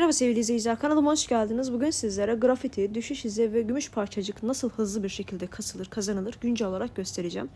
Merhaba sevgili izleyiciler kanalıma hoş geldiniz. Bugün sizlere grafiti, düşüş izi ve gümüş parçacık nasıl hızlı bir şekilde kasılır, kazanılır güncel olarak göstereceğim.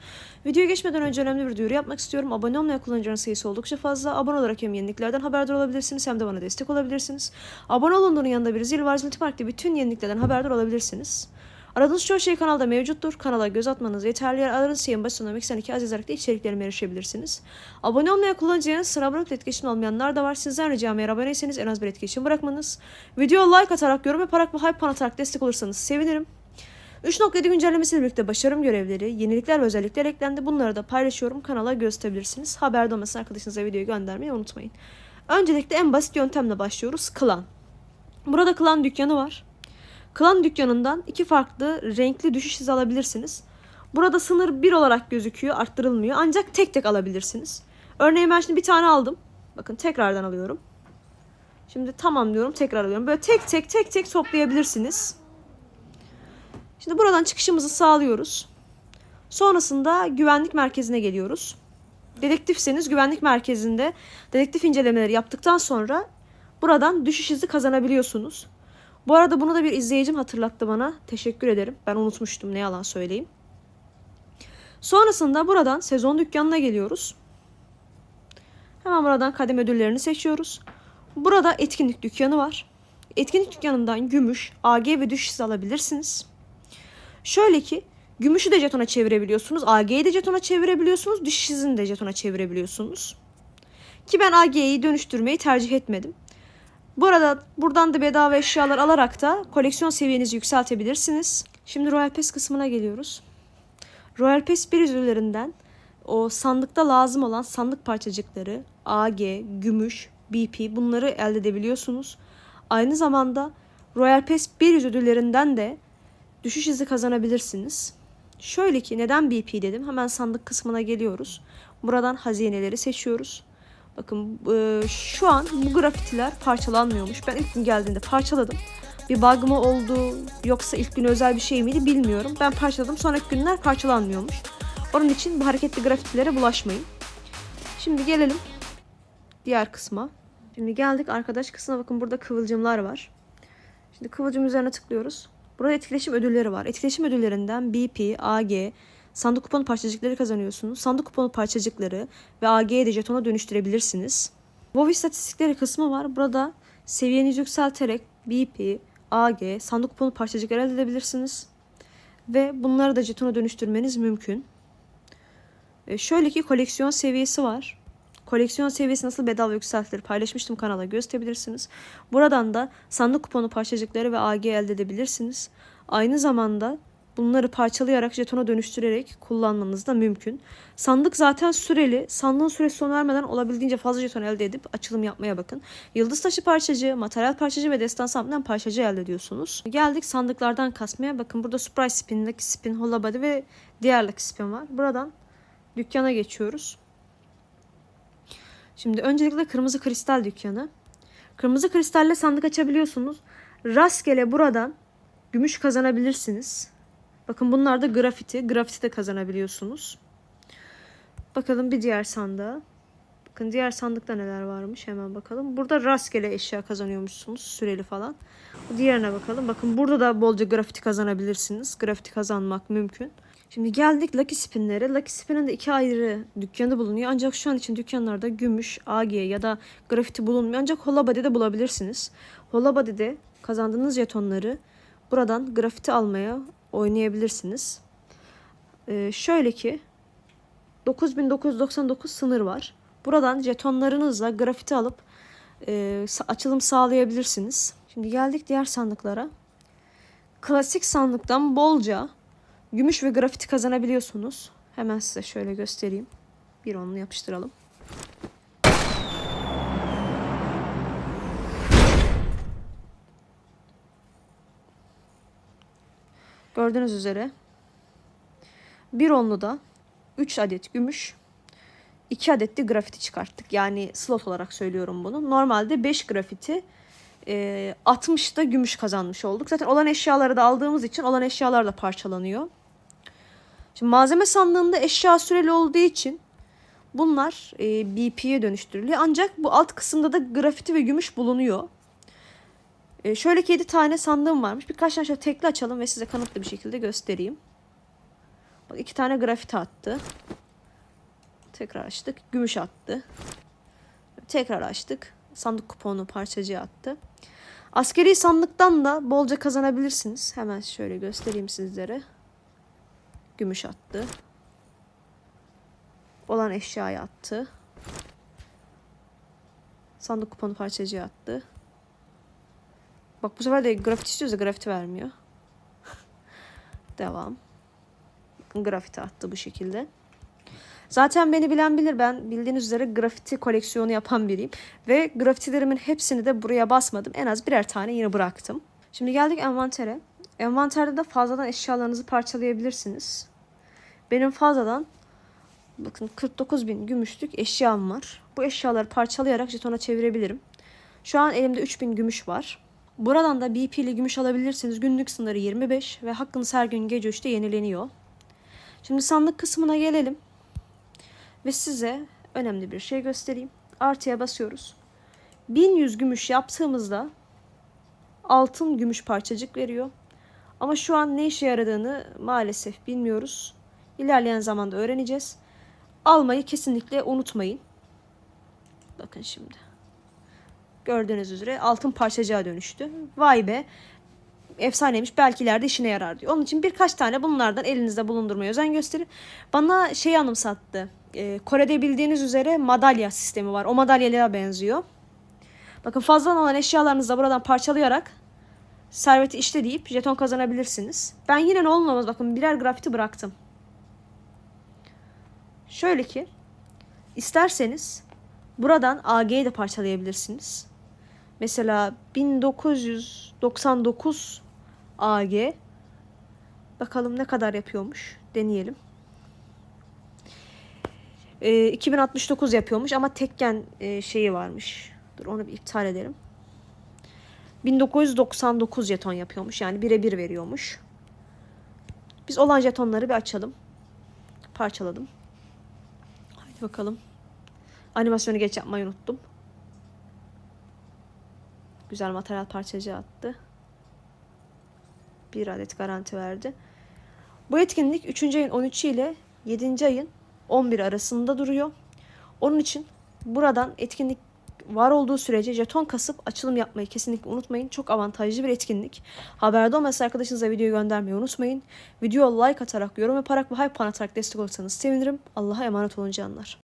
Videoya geçmeden önce önemli bir duyuru yapmak istiyorum. Abone olmayan kullanıcıların sayısı oldukça fazla. Abone olarak hem yeniliklerden haberdar olabilirsiniz hem de bana destek olabilirsiniz. Abone olunduğunun yanında bir zil var. Tıklamakla bütün yeniliklerden haberdar olabilirsiniz. Aradığınız çoğu şey kanalda mevcuttur. Kanala göz atmanız yeterli. Yer aradığınız şeyin başına Meksen 2 az yazarak da içeriklerime erişebilirsiniz. Abone olmayan kullanıcıların sıra bırakıp etkileşim olmayanlar da var. Sizden ricam eğer aboneyseniz en az bir etkileşim bırakmanız. Video like atarak, yorum yaparak ve hype puan atarak destek olursanız sevinirim. 3.7 güncellemesiyle birlikte başarım görevleri, yenilikler ve özellikler eklendi. Bunları da paylaşıyorum. Kanala gösterebilirsiniz. Haberdar olmasın arkadaşınıza videoyu göndermeyi unutmayın. Öncelikle en basit yöntemle başlıyoruz. Klan. Burada klan dükkanı var. Klan dükkanından iki farklı renkli düşüş izi alabilirsiniz. Burada sınır 1 olarak gözüküyor, arttırılmıyor. Ancak tek tek alabilirsiniz. Örneğin ben şimdi bir tane aldım. Bakın tekrardan alıyorum. Şimdi tamam diyorum, tekrar alıyorum. Böyle tek tek tek tek toplayabilirsiniz. Şimdi buradan çıkışımızı sağlıyoruz. Sonrasında güvenlik merkezine geliyoruz. Dedektifseniz güvenlik merkezinde dedektif incelemeleri yaptıktan sonra buradan düşüş izi kazanabiliyorsunuz. Bu arada bunu da bir izleyicim hatırlattı bana. Teşekkür ederim. Ben unutmuştum ne yalan söyleyeyim. Sonrasında buradan sezon dükkanına geliyoruz. Hemen buradan kadem ödüllerini seçiyoruz. Burada etkinlik dükkanı var. Etkinlik dükkanından gümüş, AG ve düşüş alabilirsiniz. Şöyle ki gümüşü de jetona çevirebiliyorsunuz. AG'yi de jetona çevirebiliyorsunuz. Düşüşünü de jetona çevirebiliyorsunuz. Ki ben AG'yi dönüştürmeyi tercih etmedim. Bu arada buradan da bedava eşyalar alarak da koleksiyon seviyenizi yükseltebilirsiniz. Şimdi Royal Pass kısmına geliyoruz. Royal Pass bir üzerlerinden o sandıkta lazım olan sandık parçacıkları AG, gümüş, BP bunları elde edebiliyorsunuz. Aynı zamanda Royal Pass bir ödüllerinden de düşüş izi kazanabilirsiniz. Şöyle ki neden BP dedim? Hemen sandık kısmına geliyoruz. Buradan hazineleri seçiyoruz. Bakın e, şu an bu grafitiler parçalanmıyormuş. Ben ilk gün geldiğinde parçaladım. Bir bug mı oldu yoksa ilk gün özel bir şey miydi bilmiyorum. Ben parçaladım sonraki günler parçalanmıyormuş. Onun için bu hareketli grafitilere bulaşmayın. Şimdi gelelim diğer kısma. Şimdi geldik arkadaş kısmına bakın burada kıvılcımlar var. Şimdi kıvılcım üzerine tıklıyoruz. Burada etkileşim ödülleri var. Etkileşim ödüllerinden BP, AG, sandık kuponu parçacıkları kazanıyorsunuz. Sandık kuponu parçacıkları ve AG'ye de jetona dönüştürebilirsiniz. WoW istatistikleri kısmı var. Burada seviyenizi yükselterek BP, AG, sandık kuponu parçacıkları elde edebilirsiniz. Ve bunları da jetona dönüştürmeniz mümkün. E şöyle ki koleksiyon seviyesi var. Koleksiyon seviyesi nasıl bedava yükseltilir paylaşmıştım kanala gösterebilirsiniz. Buradan da sandık kuponu parçacıkları ve AG elde edebilirsiniz. Aynı zamanda bunları parçalayarak jetona dönüştürerek kullanmanız da mümkün. Sandık zaten süreli. Sandığın süresi sona vermeden olabildiğince fazla jeton elde edip açılım yapmaya bakın. Yıldız taşı parçacığı, materyal parçacığı ve destan samdan parçacığı elde ediyorsunuz. Geldik sandıklardan kasmaya. Bakın burada Surprise Spin, Lucky Spin, Body ve diğer Lucky Spin var. Buradan dükkana geçiyoruz. Şimdi öncelikle kırmızı kristal dükkanı. Kırmızı kristalle sandık açabiliyorsunuz. Rastgele buradan gümüş kazanabilirsiniz. Bakın bunlar da grafiti. Grafiti de kazanabiliyorsunuz. Bakalım bir diğer sandığa. Bakın diğer sandıkta neler varmış hemen bakalım. Burada rastgele eşya kazanıyormuşsunuz. Süreli falan. Diğerine bakalım. Bakın burada da bolca grafiti kazanabilirsiniz. Grafiti kazanmak mümkün. Şimdi geldik Lucky Spin'lere. Lucky Spin'in de iki ayrı dükkanı bulunuyor. Ancak şu an için dükkanlarda gümüş, AG ya da grafiti bulunmuyor. Ancak Holabody'de bulabilirsiniz. Holabody'de kazandığınız jetonları buradan grafiti almaya oynayabilirsiniz. Ee, şöyle ki 9999 sınır var. Buradan jetonlarınızla grafiti alıp e, açılım sağlayabilirsiniz. Şimdi geldik diğer sandıklara. Klasik sandıktan bolca gümüş ve grafiti kazanabiliyorsunuz. Hemen size şöyle göstereyim. Bir onlu yapıştıralım. Gördüğünüz üzere bir onlu da 3 adet gümüş 2 adet de grafiti çıkarttık. Yani slot olarak söylüyorum bunu. Normalde 5 grafiti e, 60 da gümüş kazanmış olduk. Zaten olan eşyaları da aldığımız için olan eşyalar da parçalanıyor. Şimdi malzeme sandığında eşya süreli olduğu için bunlar e, BP'ye dönüştürülüyor. Ancak bu alt kısımda da grafiti ve gümüş bulunuyor. Ee, şöyle ki 7 tane sandığım varmış. Birkaç tane şöyle tekli açalım ve size kanıtlı bir şekilde göstereyim. Bak iki tane grafiti attı. Tekrar açtık. Gümüş attı. Tekrar açtık. Sandık kuponu parçacığı attı. Askeri sandıktan da bolca kazanabilirsiniz. Hemen şöyle göstereyim sizlere. Gümüş attı. Olan eşyayı attı. Sandık kuponu parçacığı attı. Bak bu sefer de grafiti istiyorsa grafiti vermiyor. Devam. Grafiti attı bu şekilde. Zaten beni bilen bilir ben bildiğiniz üzere grafiti koleksiyonu yapan biriyim. Ve grafitilerimin hepsini de buraya basmadım. En az birer tane yine bıraktım. Şimdi geldik envantere. Envanterde de fazladan eşyalarınızı parçalayabilirsiniz. Benim fazladan bakın 49 bin gümüşlük eşyam var. Bu eşyaları parçalayarak jetona çevirebilirim. Şu an elimde 3000 gümüş var. Buradan da BP ile gümüş alabilirsiniz. Günlük sınırı 25 ve hakkınız her gün gece 3'te yenileniyor. Şimdi sandık kısmına gelelim. Ve size önemli bir şey göstereyim. Artıya basıyoruz. 1100 gümüş yaptığımızda altın gümüş parçacık veriyor. Ama şu an ne işe yaradığını maalesef bilmiyoruz. İlerleyen zamanda öğreneceğiz. Almayı kesinlikle unutmayın. Bakın şimdi. Gördüğünüz üzere altın parçacığa dönüştü. Vay be. Efsaneymiş belki ileride işine yarar diyor. Onun için birkaç tane bunlardan elinizde bulundurmaya özen gösterin. Bana şey anımsattı. Ee, Kore'de bildiğiniz üzere madalya sistemi var. O madalyalara benziyor. Bakın fazladan olan eşyalarınızı da buradan parçalayarak serveti işte deyip jeton kazanabilirsiniz. Ben yine ne olmaz bakın birer grafiti bıraktım. Şöyle ki isterseniz buradan AG'yi de parçalayabilirsiniz. Mesela 1999 AG bakalım ne kadar yapıyormuş deneyelim. Ee, 2069 yapıyormuş ama tekken e, şeyi varmış. Dur onu bir iptal edelim. 1999 jeton yapıyormuş. Yani birebir veriyormuş. Biz olan jetonları bir açalım. Parçaladım. Haydi bakalım. Animasyonu geç yapmayı unuttum. Güzel materyal parçacığı attı. Bir adet garanti verdi. Bu etkinlik 3. ayın 13'ü ile 7. ayın 11 arasında duruyor. Onun için buradan etkinlik var olduğu sürece jeton kasıp açılım yapmayı kesinlikle unutmayın. Çok avantajlı bir etkinlik. Haberde olmasa arkadaşınıza videoyu göndermeyi unutmayın. Video like atarak, yorum yaparak ve hype atarak destek olursanız sevinirim. Allah'a emanet olun canlar.